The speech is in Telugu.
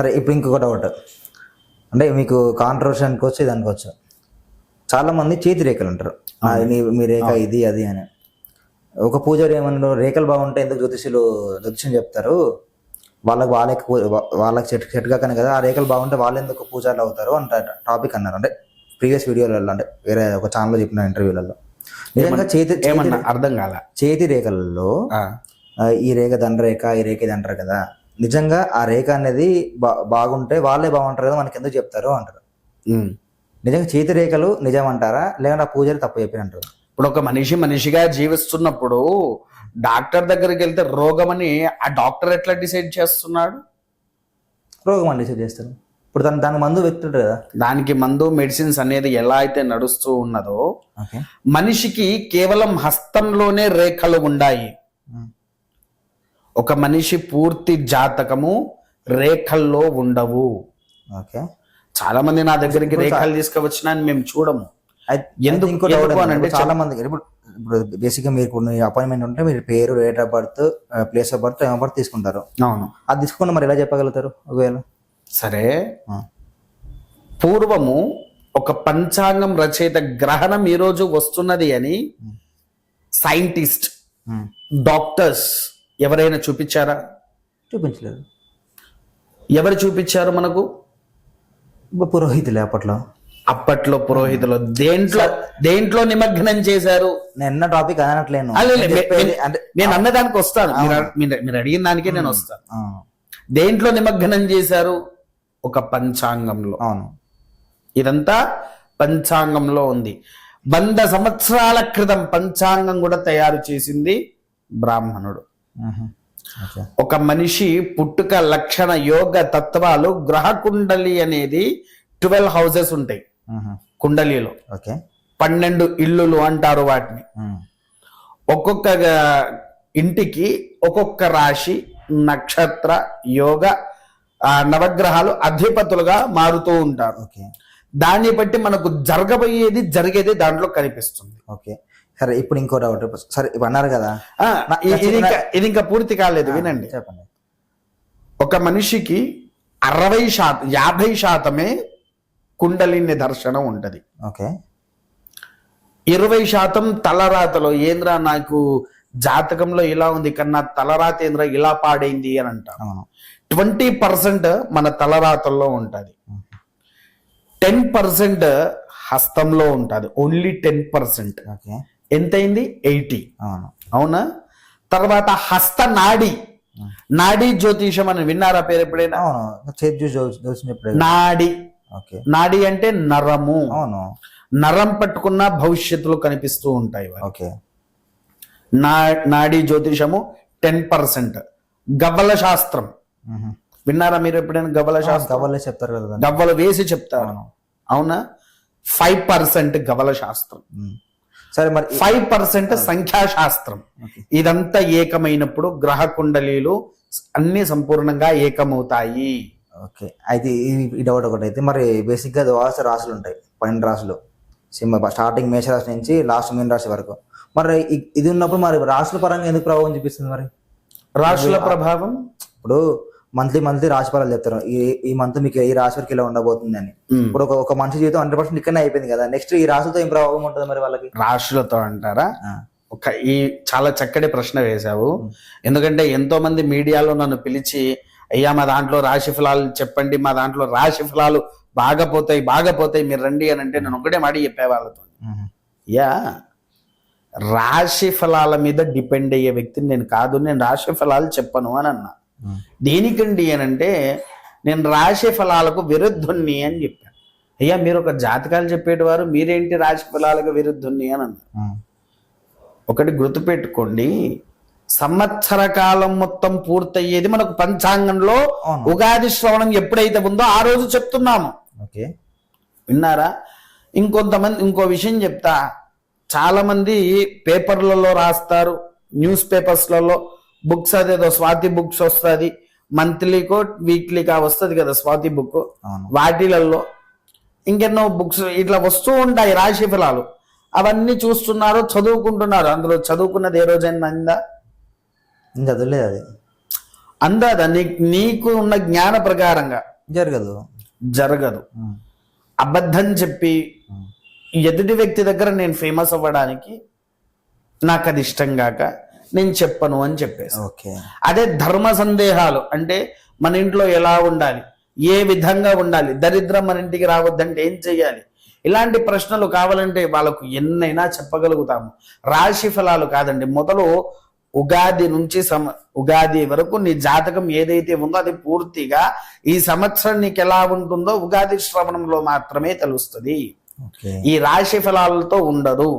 సరే ఇప్పుడు ఇంకొక డౌట్ అంటే మీకు కాంట్రవర్సీ అనుకోవచ్చు ఇది అనుకోవచ్చు చాలా మంది చేతి రేఖలు అంటారు. మీ రేఖ ఇది అది అని. ఒక పూజారి ఏమన్నా రేఖలు బాగుంటే ఎందుకు జ్యోతిష్యులు జ్యోతిష్యం చెప్తారు? వాళ్ళకి వాళ్ళకి వాళ్ళకి చెట్టు చెట్టు కాకనే కదా ఆ రేఖలు బాగుంటే వాళ్ళు ఎందుకు పూజారులు అవుతారు? అంట టాపిక్ అన్నారు. అంటే ప్రీవియస్ వీడియోలలో అంటే వేరే ఒక ఛానల్లో చెప్పిన ఇంటర్వ్యూలలో నిజంగా చేతి ఏమన్నా అర్థం కాల? చేతి రేఖలలో ఈ రేఖ దండరేఖ ఈ రేఖ ఇది అంటారు కదా. నిజంగా ఆ రేఖ అనేది బా బాగుంటే వాళ్ళే బాగుంటారు కదా మనకి ఎందుకు చెప్తారు అంటారు. నిజంగా చేతి రేఖలు నిజం అంటారా లేదంటే ఆ పూజారి తప్పు చెప్పిన అంటారు ఇప్పుడు ఒక మనిషి మనిషిగా జీవిస్తున్నప్పుడు డాక్టర్ దగ్గరికి వెళ్తే రోగం అని ఆ డాక్టర్ ఎట్లా డిసైడ్ చేస్తున్నాడు? రోగం అని డిసైడ్ చేస్తారు. ఇప్పుడు దాని దాని మందు వెతుకుంటారు కదా. దానికి మందు మెడిసిన్స్ అనేది ఎలా అయితే నడుస్తూ ఉన్నదో మనిషికి కేవలం హస్తంలోనే రేఖలు ఉన్నాయి ఒక మనిషి పూర్తి జాతకము రేఖల్లో ఉండవు. ఓకే. చాలా మంది నా దగ్గరికి రేఖలు తీసుకువచ్చినా మేము చూడము. ఎందుకు అంటే చాలా మంది ఇప్పుడు ఇప్పుడు బేసిక్గా మీకు అపాయింట్మెంట్ ఉంటే మీరు పేరు date of birth place of birth of birth తీసుకుంటారు? అవును. అది తీసుకుని మరి ఎలా చెప్పగలుగుతారు ఒకవేళ? సరే. పూర్వము ఒక పంచాంగం రచయిత గ్రహణం ఈరోజు వస్తున్నది అని సైంటిస్ట్. డాక్టర్స్ ఎవరైనా చూపించారా? చూపించలేదు. ఎవరు చూపించారు మనకు? పురోహితులే అప్పట్లో. అప్పట్లో పురోహితులు. దేంట్లో దేంట్లో నిమగ్నం చేశారు? నేను టాపిక్ అనట్లేను. నేను అన్నదానికి వస్తాను. మీరు అడ- మీరు- మీరు అడిగిన దానికే నేను వస్తాను. దేంట్లో నిమగ్నం చేశారు? ఒక పంచాంగంలో. అవును. ఇదంతా పంచాంగంలో ఉంది. వంద సంవత్సరాల క్రితం పంచాంగం కూడా తయారు చేసింది బ్రాహ్మణుడు. ఒక మనిషి పుట్టుక లక్షణ యోగ తత్వాలు గ్రహ కుండలి అనేది ట్వెల్వ్ హౌసెస్ ఉంటాయి. కుండలిలో. ఓకే. పన్నెండు ఇల్లులు అంటారు వాటిని. ఒక్కొక్క ఇంటికి ఒక్కొక్క రాశి నక్షత్ర యోగ ఆ, నవగ్రహాలు అధిపతులుగా మారుతూ ఉంటారు. ఓకే. దాన్ని బట్టి మనకు జరగబోయేది జరిగేది దాంట్లో కనిపిస్తుంది. ఓకే. సరే ఇప్పుడు ఇంకో డౌట్ సరే ఇప్పుడు అన్నారు కదా. ఇది ఇంకా ఇది ఇంకా పూర్తి కాలేదు వినండి. చెప్పండి. ఒక మనిషికి అరవై శాతం యాభై శాతమే కుండలిని దర్శనం ఉంటది. ఓకే. ఇరవై శాతం తలరాతలో ఏంద్రా నాకు జాతకంలో ఇలా ఉంది కన్నా తలరాత ఏంద్రా ఇలా పాడైంది అని అంటాం. అవును. ట్వంటీ పర్సెంట్ మన తలరాతల్లో ఉంటుంది. టెన్ పర్సెంట్ హస్తంలో ఉంటుంది. Only ten percent. ఓకే. ఎంతైంది? ఎయిటీ. అవును. అవునా? తర్వాత హస్త నాడి నాడీ జ్యోతిషం అని విన్నారా? పేరు ఎప్పుడైనా? అవును. చేతి నాడి. ఓకే. నాడి అంటే నరము. అవును. నరం పట్టుకున్న భవిష్యత్తులో కనిపిస్తూ ఉంటాయి. ఓకే. నా నాడీ జ్యోతిషము టెన్ పర్సెంట్. గవ్వల శాస్త్రం. విన్నారా మీరు ఎప్పుడైనా గవ్వల శాస్త్రం? కవర్లే చెప్తారు కదా. గవ్వలు వేసి చెప్తాను అవునా. ఫైవ్ పర్సెంట్ గవ్వల శాస్త్రం. సరే మరి ఫైవ్ పర్సెంట్ సంఖ్యాశాస్త్రం. ఇదంతా ఏకమైనప్పుడు గ్రహ కుండలీలు అన్ని సంపూర్ణంగా ఏకమవుతాయి. ఓకే. అయితే ఈ- డౌట్ ఒకటి అయితే మరి బేసిక్గా ద్వాదశ రాశులు ఉంటాయి పన్నెండు రాశులు. సింహ స్టార్టింగ్ మేషరాశి నుంచి లాస్ట్ మీన రాశి వరకు. మరి ఇది ఉన్నప్పుడు మరి రాశుల పరంగా ఎందుకు ప్రభావం చూపిస్తుంది మరి? రాశుల ప్రభావం? ఇప్పుడు మంత్లీ మంత్లీ రాశి ఫలాలు చెప్తారు. ఈ ఈ మంత్ మీకు ఈ రాశి వరకు ఇలా ఉండబోతుంది అని. ఇప్పుడు ఒక ఒక మనిషి జీవితం హండ్రెడ్ పర్సెంట్ ఇక్కడనే అయిపోయింది కదా. నెక్స్ట్ ఈ రాశులతో ఏం ప్రభావం ఉంటుంది మరి వాళ్ళకి? రాశులతో అంటారా? ఒక ఈ చాలా చక్కటి ప్రశ్న వేశావు. ఎందుకంటే ఎంతో మంది మీడియాలో నన్ను పిలిచి అయ్యా మా దాంట్లో రాశి ఫలాలు చెప్పండి మా దాంట్లో రాశి ఫలాలు బాగా పోతాయి బాగా పోతాయి మీరు రండి అని అంటే నేను ఒకటే మాట చెప్పే వాళ్ళతో. మ్మ్. యా రాశి ఫలాల మీద డిపెండ్ అయ్యే వ్యక్తిని నేను కాదు నేను రాశి ఫలాలు చెప్పను అని అన్నా. దేనికండి అని అంటే నేను రాశి ఫలాలకు విరుద్ధుణ్ణి అని చెప్పాను అయ్యా మీరు ఒక జాతకాలు చెప్పేటివారు మీరేంటి రాశి ఫలాలకు విరుద్ధుణ్ణి అని అన్నారు. ఒకటి గుర్తుపెట్టుకోండి సంవత్సర కాలం మొత్తం పూర్తయ్యేది మనకు పంచాంగంలో. ఉగాది శ్రవణం ఎప్పుడైతే ఉందో ఆ రోజు చెప్తున్నాము. ఓకే. విన్నారా? ఇంకొంతమంది ఇంకో విషయం చెప్తా. చాలా మంది పేపర్లలో రాస్తారు న్యూస్ పేపర్స్లలో. బుక్స్ అదేదో స్వాతి బుక్స్ వస్తుంది. మంత్లీకో వీక్లీకా వస్తుంది కదా స్వాతి బుక్. వాటిలలో ఇంకెన్నో బుక్స్ ఇట్లా వస్తూ ఉంటాయి రాశి ఫలాలు. అవన్నీ చూస్తున్నారు చదువుకుంటున్నారు. అందులో చదువుకున్నది ఏ రోజైనా అందా? ఇంకా చదవలేదు అది. అందాదా నీ నీకు ఉన్న జ్ఞాన ప్రకారంగా. జరగదు. జరగదు. అబద్ధం చెప్పి. ఎదుటి వ్యక్తి దగ్గర నేను ఫేమస్ అవ్వడానికి నాకు అది ఇష్టం కాక నేను చెప్పను అని చెప్పేసి. ఓకే. అదే ధర్మ సందేహాలు అంటే మన ఇంట్లో ఎలా ఉండాలి ఏ విధంగా ఉండాలి దరిద్రం మన ఇంటికి రావద్దంటే ఏం చెయ్యాలి? ఇలాంటి ప్రశ్నలు కావాలంటే వాళ్ళకు ఎన్నైనా చెప్పగలుగుతాము. రాశి ఫలాలు కాదండి మొదలు ఉగాది నుంచి సమ ఉగాది వరకు నీ జాతకం ఏదైతే ఉందో అది పూర్తిగా ఈ సంవత్సరం నీకు ఎలా ఉంటుందో ఉగాది శ్రవణంలో మాత్రమే తెలుస్తుంది. ఈ రాశి ఫలాలతో ఉండదు.